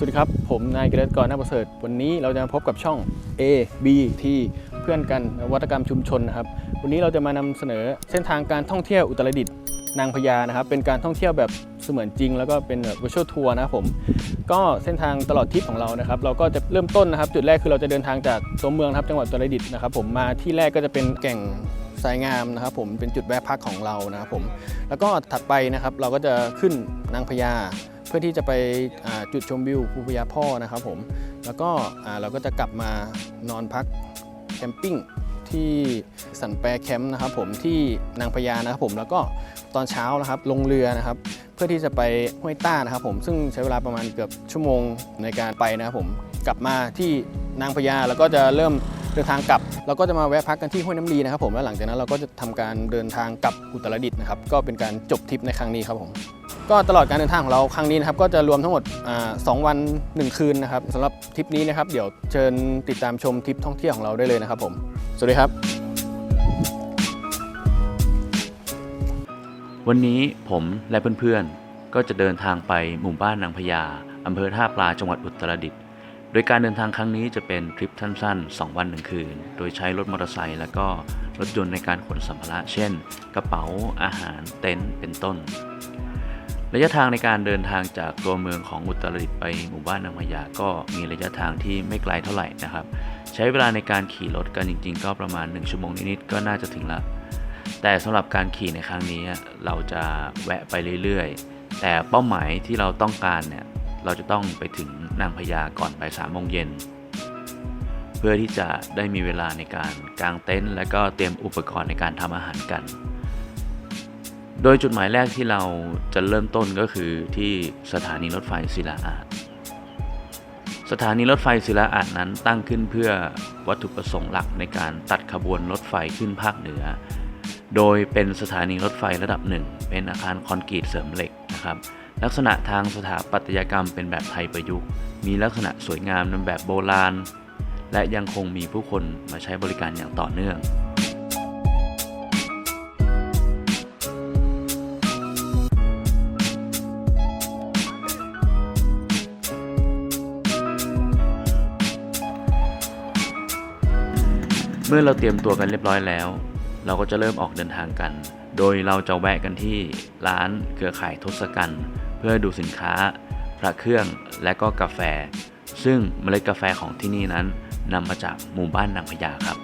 สวัสดีครับ ผมนายเกรตกรนาประเสริฐ วันนี้เราจะมาพบกับช่อง A B T เพื่อนกันนวัตกรรมชุมชนนะครับ วันนี้เราจะมานำเสนอเส้นทางการท่องเที่ยวอุตรดิตถ์นางพญานะครับ เป็นการท่องเที่ยวแบบเสมือนจริง แล้วก็เป็นแบบ virtual tour นะครับผม ก็เส้นทางตลอดทริปของเรานะครับ เราก็จะเริ่มต้นนะครับ จุดแรกคือเราจะเดินทางจากตัวเมืองครับจังหวัดอุตรดิตถ์นะครับ ผมมาที่แรกก็จะเป็นแก่งสายงามนะครับผมเป็นจุดแวะพักของเรานะครับผมแล้วก็ถัดไปนะครับเราก็จะขึ้นนางพญา เพื่อที่จะไปจุดชมวิวภูพญาพ่อนะครับผม แล้วก็เราก็จะกลับมานอนพักแคมปิ้งที่สันแปรแคมป์นะครับผมที่นางพญานะครับผมแล้วก็ตอนเช้านะครับลงเรือนะครับ เพื่อที่จะไปห้วยต้านะครับผมซึ่งใช้เวลาประมาณเกือบชั่วโมงในการไปนะครับผมกลับมาที่นางพญาแล้วก็จะเริ่มเดินทางกลับ เราก็จะมาแวะพักกันที่ห้วยน้ำลีนะครับผมแล้วหลังจากนั้นเราก็จะทำการเดินทางกลับอุตรดิตถ์นะครับก็เป็นการจบทริปในครั้งนี้ครับผม ก็ตลอดการเดินทางของเราครั้งนี้นะครับก็จะรวมทั้งหมดสองวัน 1 คืนนะครับสำหรับทริปนี้นะครับเดี๋ยวเชิญติดตามชมทริปท่องเที่ยวของเราได้เลยนะครับผม สวัสดีครับ วันนี้ผมและเพื่อนๆ ก็จะเดินทางไปหมู่บ้านนางพญาอำเภอท่าปลาจังหวัดอุตรดิตถ์โดยการเดินทางครั้งนี้จะเป็นทริปสั้นๆ 2 วัน 1 คืน โดยใช้รถมอเตอร์ไซค์และก็รถยนต์ในการขนสัมภาระ เช่น กระเป๋าอาหารเต็นท์เป็นต้น ระยะทางในการเดินทางจากตัวเมืองของอุตรดิตถ์ไปหมู่บ้านนางพญาก็มีระยะทางที่ไม่ไกลเท่าไหร่นะครับ ใช้เวลาในการขี่รถกันจริง ๆ ก็ประมาณ 1 ชั่วโมงนิดๆก็น่าจะถึงละแต่สำหรับการขี่ในครั้งนี้เราจะแวะไปเรื่อยๆ แต่เป้าหมายที่เราต้องการเนี่ยเราจะต้องไปถึงนางพญาก่อนบ่ายสามโมงเย็นเพื่อที่จะได้มีเวลาในการกางเต็นท์และก็เตรียมอุปกรณ์ในการทำอาหารกัน โดยจุดหมายแรกที่เราจะเริ่มต้นก็คือที่สถานีรถไฟศิลาอาดสถานีรถไฟศิลาอาดนั้นตั้งขึ้นเพื่อวัตถุประสงค์หลักในการตัดขบวนรถไฟขึ้นภาคเหนือ โดยเป็นสถานีรถไฟระดับหนึ่ง เป็นอาคารคอนกรีตเสริมเหล็กนะครับ ลักษณะทางสถาปัตยกรรมเป็นแบบไทยประยุกต์ มีลักษณะสวยงามในแบบโบราณ และยังคงมีผู้คนมาใช้บริการอย่างต่อเนื่อง เมื่อเราเตรียมตัวกันเรียบร้อยแล้ว เราก็จะเริ่มออกเดินทางกัน โดยเราจะแวะกันที่ร้านเครือข่ายทศกัณฐ์เพื่อดูสินค้า พระเครื่องและก็กาแฟ ซึ่งเมล็ดกาแฟของที่นี่นั้นนำมาจากหมู่บ้านนางพญาครับ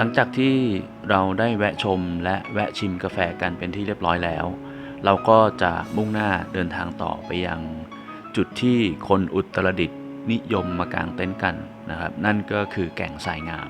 หลังจากที่เราได้แวะชมและแวะชิมกาแฟกันเป็นที่เรียบร้อยแล้ว เราก็จะมุ่งหน้าเดินทางต่อไปยังจุดที่คนอุตรดิตถ์นิยมมากางเต็นท์กันนะครับ นั่นก็คือแก่งสายงาม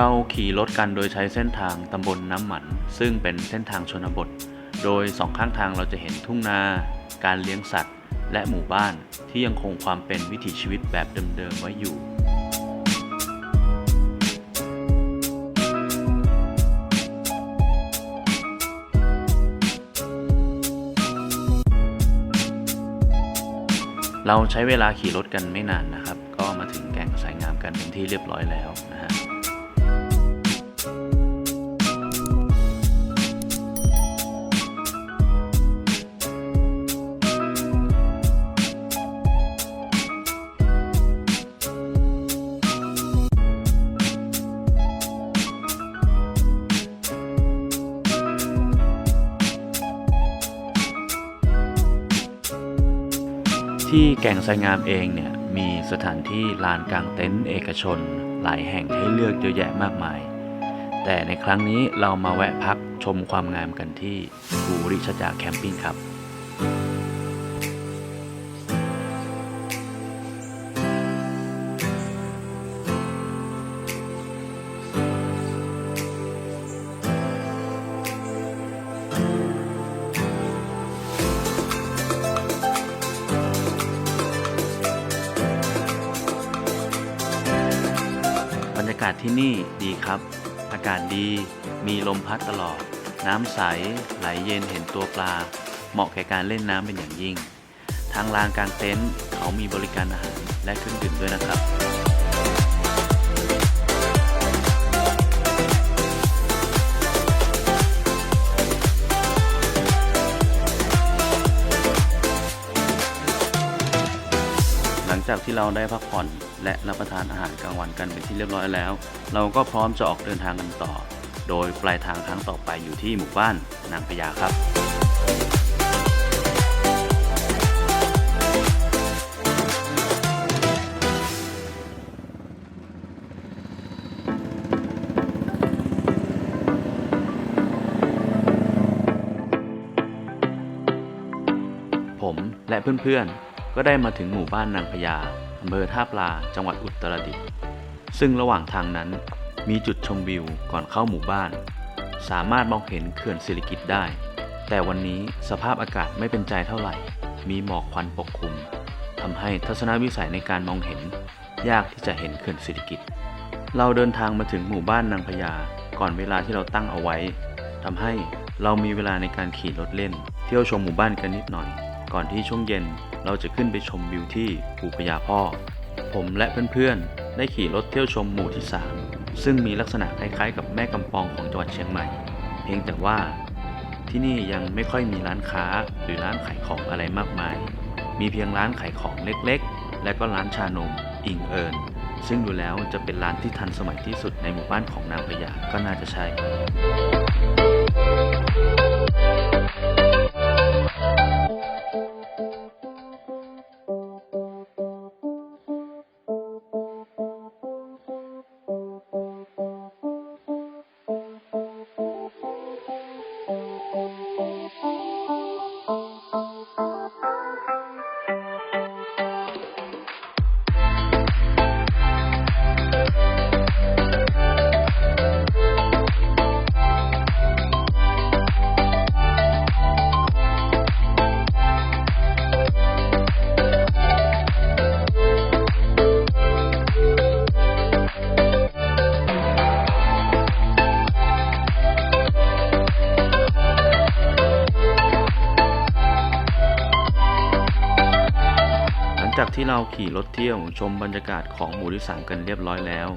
เราขี่รถกันโดยใช้เส้นทางตำบลน้ำหมัน ซึ่งเป็นเส้นทางชนบท โดยสองข้างทางเราจะเห็นทุ่งนา การเลี้ยงสัตว์ และหมู่บ้านที่ยังคงความเป็นวิถีชีวิตแบบเดิมๆไว้อยู่เราใช้เวลาขี่รถกันไม่นานนะครับ ก็มาถึงแก่งสายงามกันเป็นที่เรียบร้อยแล้วนะฮะ ที่แก่งไซงามเองเนี่ยมีสถานที่ลานกลางเต็นท์เอกชน หลายแห่งให้เลือกเยอะแยะมากมาย แต่ในครั้งนี้เรามาแวะพักชมความงามกันที่ภูริชดาแคมปิ้งครับากาศที่นี่ดีครับ อากาศดี มีลมพัดตลอด น้ำใส ไหลเย็นเห็นตัวปลา เหมาะแก่การเล่นน้ำเป็นอย่างยิ่ง ทางลานกลางเต็นท์เขามีบริการอาหารและเครื่องดื่มด้วยนะครับหลังจากที่เราได้พักผ่อน และรับประทานอาหารกลางวันกันเป็นที่เรียบร้อยแล้ว เราก็พร้อมจะออกเดินทางกันต่อ โดยปลายทางครั้งต่อไปอยู่ที่หมู่บ้านนางพญาครับผมและเพื่อนๆ ก็ได้มาถึงหมู่บ้านนางพญา อำเภอท่าปลา จังหวัดอุตรดิตถ์ ซึ่งระหว่างทางนั้นมีจุดชมวิวก่อนเข้าหมู่บ้าน สามารถมองเห็นเขื่อนสิริกิตได้ แต่วันนี้สภาพอากาศไม่เป็นใจเท่าไหร่ มีหมอกควันปกคลุมทำให้ทัศนวิสัยในการมองเห็น ยากที่จะเห็นเขื่อนสิริกิตเราเดินทางมาถึงหมู่บ้านนางพญาก่อนเวลาที่เราตั้งเอาไว้ทำให้เรามีเวลาในการขี่รถเล่น เที่ยวชมหมู่บ้านกันนิดหน่อย ก่อนที่ช่วงเย็นเราจะขึ้นไปชมวิวที่ภูพญาพ่อ ผมและเพื่อนๆ ได้ขี่รถเที่ยวชมหมู่ที่ 3 ซึ่งมีลักษณะคล้ายๆ กับแม่กำปองของจังหวัดเชียงใหม่ เพียงแต่ว่าที่นี่ยังไม่ค่อยมีร้านค้าหรือร้านขายของอะไรมากมาย มีเพียงร้านขายของเล็กๆ และก็ร้านชานม อิงเอิญซึ่งดูแล้วจะเป็นร้านที่ทันสมัยที่สุดในหมู่บ้านของนางพญาก็น่าจะใช่ ที่เราขี่รถเที่ยวชมบรรยากาศของหมู่ที่ 3 กันเรียบร้อยแล้ว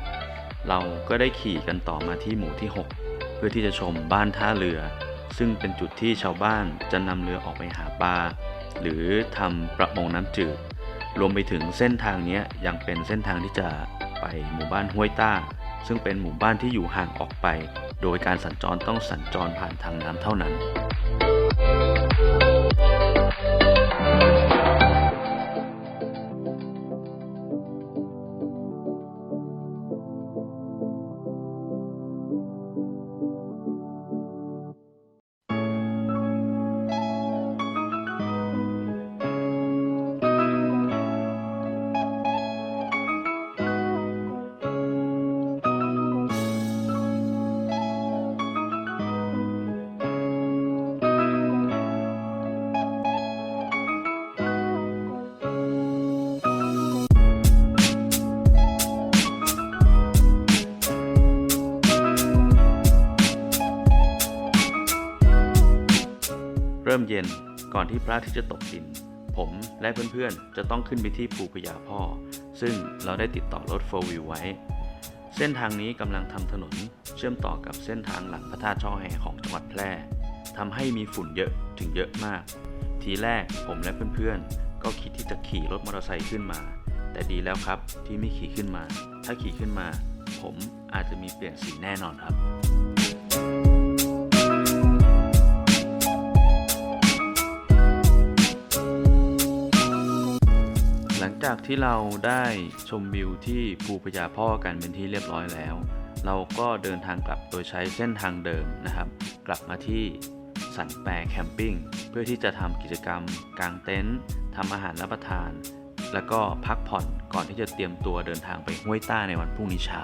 เราก็ได้ขี่กันต่อมาที่หมู่ที่ 6 เพื่อที่จะชมบ้านท่าเรือ ซึ่งเป็นจุดที่ชาวบ้านจะนำเรือออกไปหาปลาหรือทำประมงน้ำจืด รวมไปถึงเส้นทางนี้ยยังเป็นเส้นทางที่จะไปหมู่บ้านห้วยต้า ซึ่งเป็นหมู่บ้านที่อยู่ห่างออกไป โดยการสัญจรต้องสัญจรผ่านทางน้ำเท่านั้น เย็นก่อนที่พระอาทิตย์จะตกดิน ผมและเพื่อนๆ จะต้องขึ้นไปที่ภูพญาพ่อ ซึ่งเราได้ติดต่อรถโฟวิวไว้ เส้นทางนี้กำลังทำถนนเชื่อมต่อกับเส้นทางหลังพระธาตุช่อแห่ของจังหวัดแพร่ทำให้มีฝุ่นเยอะถึงเยอะมาก ทีแรกผมและเพื่อนๆ ก็คิดที่จะขี่รถมอเตอร์ไซค์ขึ้นมา แต่ดีแล้วครับที่ไม่ขี่ขึ้นมา ถ้าขี่ขึ้นมา ผมอาจจะมีเปลี่ยนสีแน่นอนครับ จากที่เราได้ชมวิวที่ภูพญาพ่อกันเป็นที่เรียบร้อยแล้ว เราก็เดินทางกลับโดยใช้เส้นทางเดิมนะครับ กลับมาที่สันแปรแคมปิ้งเพื่อที่จะทำกิจกรรมกางเต็นท์ทำอาหารรับประทาน แล้วก็พักผ่อนก่อนที่จะเตรียมตัวเดินทางไปห้วยต้าในวันพรุ่งนี้เช้า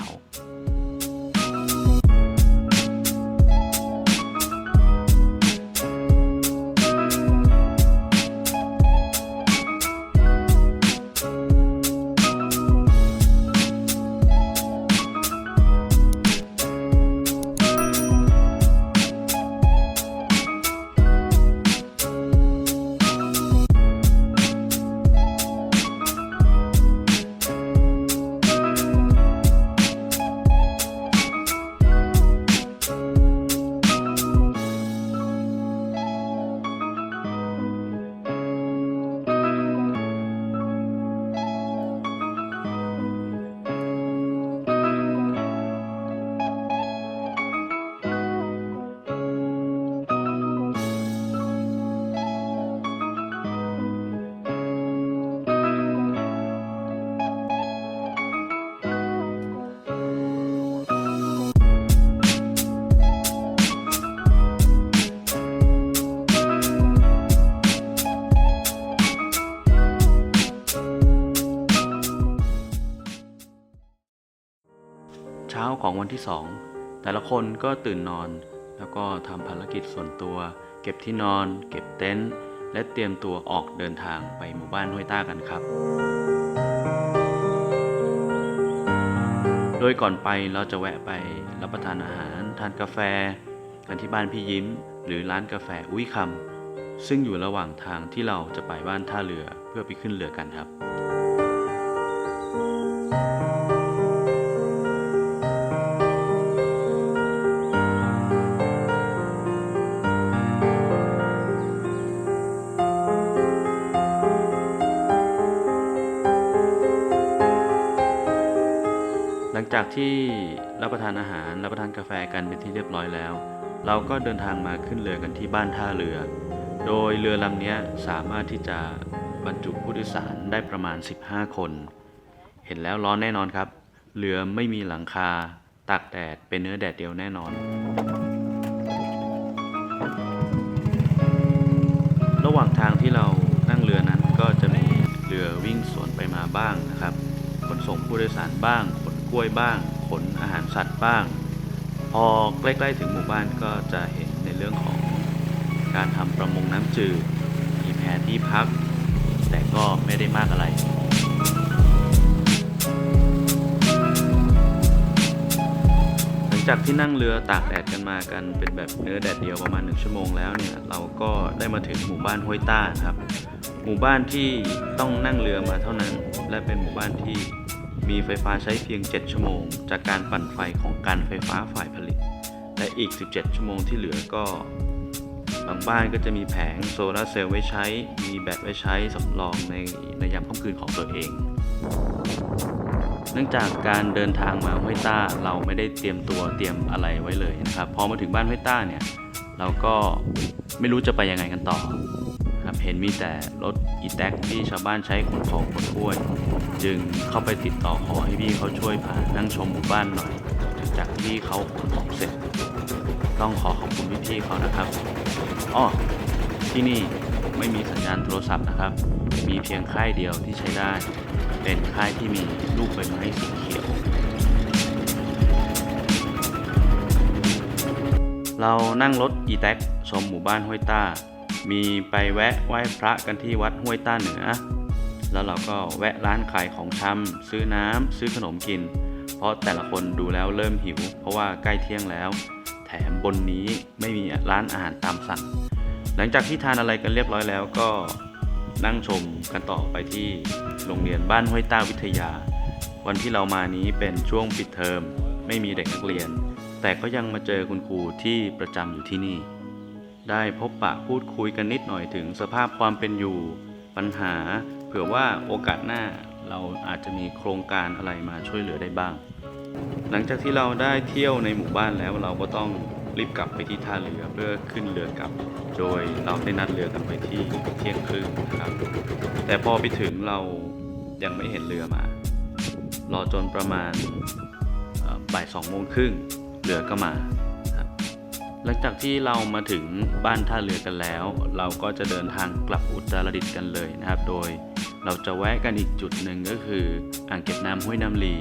วันที่ 2 แต่ละคนก็ตื่นนอน แล้วก็ทำภารกิจส่วนตัว เก็บที่นอน เก็บเต็นท์และเตรียมตัวออกเดินทางไปหมู่บ้านห้วยต้ากันครับ โดยก่อนไปเราจะแวะไปรับประทานอาหาร ทานกาแฟ กันที่บ้านพี่ยิ้ม หรือร้านกาแฟอุ้ยคำซึ่งอยู่ระหว่างทางที่เราจะไปบ้านท่าเรือเพื่อไปขึ้นเรือกันครับ จากที่รับประทานอาหารรับประทานกาแฟกันเป็นที่เรียบร้อยแล้ว เราก็เดินทางมาขึ้นเรือกันที่บ้านท่าเรือ โดยเรือลำนี้สามารถที่จะบรรจุผู้โดยสารได้ประมาณ 15 คน เห็นแล้วร้อนแน่นอนครับ เรือไม่มีหลังคาตากแดดเป็นเนื้อแดดเดียวแน่นอน ระหว่างทางที่เรานั่งเรือนั้นก็จะมีเรือวิ่งสวนไปมาบ้างนะครับขนส่งผู้โดยสารบ้าง ล้วยบ้าง ขนอาหารสัตว์บ้าง พอใกล้ๆถึงหมู่บ้านก็จะเห็นในเรื่องของการทำประมงน้ำจืดมีแพที่พัก แต่ก็ไม่ได้มากอะไรหลังจากที่นั่งเรือตากแดดกันมากันเป็นแบบเนื้อแดดเดียวประมาณหนึ่งชั่วโมงแล้วเนี่ยเราก็ได้มาถึงหมู่บ้านห้วยต้าครับ หมู่บ้านที่ต้องนั่งเรือมาเท่านั้น และเป็นหมู่บ้านที่ มีไฟฟ้าใช้เพียง 7 ชั่วโมง จากการปั่นไฟของการไฟฟ้าฝ่ายผลิต และอีก 17 ชั่วโมงที่เหลือก็ บางบ้านก็จะมีแผงโซลาร์เซลล์ไว้ใช้ มีแบตไว้ใช้สำรองในในยามค่ำคืนของตัวเอง เนื่องจากการเดินทางมาห้วยต้าเราไม่ได้เตรียมตัวเตรียมอะไรไว้เลยนะครับ พอมาถึงบ้านห้วยต้าเนี่ยเราก็ไม่รู้จะไปยังไงกันต่อ ครับเห็นมีแต่รถอีแท็กที่ชาวบ้านใช้ขนของขนกล้วย จึงเข้าไปติดต่อขอให้พี่เขาช่วยพานั่งชมหมู่บ้านหน่อยหลังจากที่เขาขนของเสร็จ ต้องขอขอบคุณพี่ๆเขานะครับอ้อที่นี่ไม่มีสัญญาณโทรศัพท์นะครับ มีเพียงค่ายเดียวที่ใช้ได้ เป็นค่ายที่มีลูกใบไม้สีเขียว เรานั่งรถอีแท็กชมหมู่บ้านห้วยต้า มีไปแวะไหว้พระกันที่วัดห้วยต้าเหนือ แล้วเราก็แวะร้านขายของชำซื้อน้ำซื้อขนมกิน เพราะแต่ละคนดูแล้วเริ่มหิว เพราะว่าใกล้เที่ยงแล้ว แถมบนนี้ไม่มีร้านอาหารตามสั่ง หลังจากที่ทานอะไรกันเรียบร้อยแล้วก็นั่งชมกันต่อไปที่โรงเรียนบ้านห้วยต้าวิทยา วันที่เรามานี้เป็นช่วงปิดเทอม ไม่มีเด็กนักเรียน แต่ก็ยังมาเจอคุณครูที่ประจำอยู่ที่นี่ ได้พบปะพูดคุยกันนิดหน่อยถึงสภาพความเป็นอยู่ปัญหา เผื่อว่าโอกาสหน้าเราอาจจะมีโครงการอะไรมาช่วยเหลือได้บ้าง หลังจากที่เราได้เที่ยวในหมู่บ้านแล้วเราก็ต้องรีบกลับไปที่ท่าเรือเพื่อขึ้นเรือกลับ โดยเราได้นัดเรือกันไปที่เที่ยงครึ่งนะครับ แต่พอไปถึงเรายังไม่เห็นเรือมา รอจนประมาณบ่ายสองโมงครึ่งเรือก็มา หลังจากที่เรามาถึงบ้านท่าเรือกันแล้ว เราก็จะเดินทางกลับอุตรดิตถ์กันเลยนะครับ โดยเราจะแวะกันอีกจุดหนึ่งก็คือ อ่างเก็บน้ำห้วยน้ำลี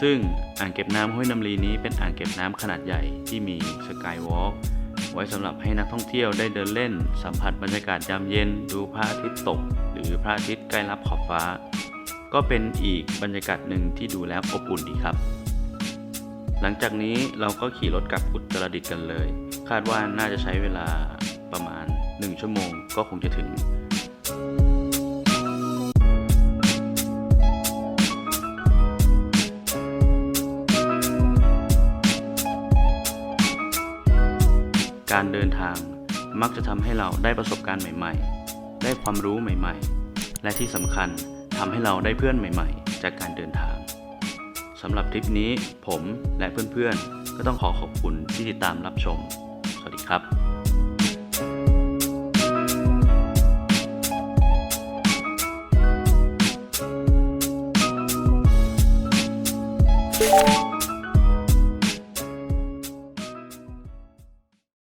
ซึ่งอ่างเก็บน้ำห้วยน้ำลีนี้เป็นอ่างเก็บน้ำขนาดใหญ่ที่มีสกายวอล์กไว้สำหรับให้นักท่องเที่ยวได้เดินเล่น สัมผัสบรรยากาศยามเย็น ดูพระอาทิตย์ตก หรือพระอาทิตย์ใกล้รับขอบฟ้า ก็เป็นอีกบรรยากาศหนึ่งที่ดูแล้วอบอุ่นดีครับ หลังจากนี้เราก็ขี่รถกลับอุตรดิตถ์กันเลย คาดว่าน่าจะใช้เวลาประมาณ 1 ชั่วโมงก็คงจะถึงการเดินทางมักจะทำให้เราได้ประสบการณ์ใหม่ ๆ ได้ความรู้ใหม่ ๆ และที่สำคัญทำให้เราได้เพื่อนใหม่ ๆ จากการเดินทาง สำหรับทริปนี้ผมและเพื่อนๆ ก็ต้องขอขอบคุณที่ติดตามรับชม สวัสดีครับ